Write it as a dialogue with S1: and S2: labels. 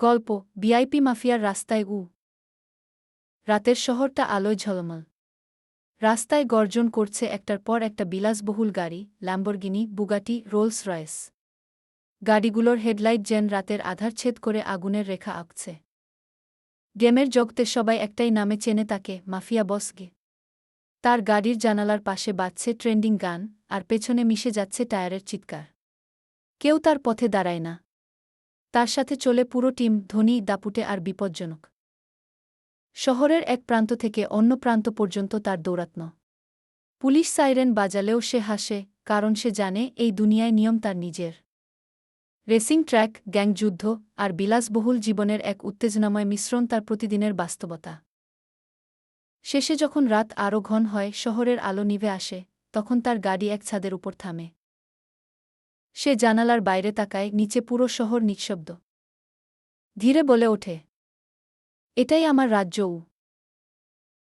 S1: গল্প, ভিআইপি মাফিয়ার রাস্তায় উ রাতের শহরটা আলোয় ঝলমল। রাস্তায় গর্জন করছে একটার পর একটা বিলাসবহুল গাড়ি, ল্যাম্বরগিনি, বুগাটি রোলস রয়েস গাড়িগুলোর হেডলাইট যেন রাতের আধার ছেদ করে আগুনের রেখা আঁকছে। গেমের জগতে সবাই একটাই নামে চেনে তাকে, মাফিয়া বসগে তার গাড়ির জানালার পাশে বাজছে ট্রেন্ডিং গান, আর পেছনে মিশে যাচ্ছে টায়ারের চিৎকার। কেউ তার পথে দাঁড়ায় না। তার সাথে চলে পুরো টিম ধনী, দাপুটে আর বিপজ্জনক। শহরের এক প্রান্ত থেকে অন্য প্রান্ত পর্যন্ত তার দৌড়াত্ম পুলিশ সাইরেন বাজালেও সে হাসে, কারণ সে জানে এই দুনিয়ায় নিয়ম তার নিজের। রেসিং ট্র্যাক গ্যাংযুদ্ধ আর বিলাসবহুল জীবনের এক উত্তেজনাময় মিশ্রণ তার প্রতিদিনের বাস্তবতা। শেষে যখন রাত আরও ঘন হয়, শহরের আলো নিভে আসে, তখন তার গাড়ি এক ছাদের উপর থামে। সে জানালার বাইরে তাকায় নিচে পুরো শহর নিঃশব্দ। ধীরে বলে ওঠে এটাই আমার রাজ্যও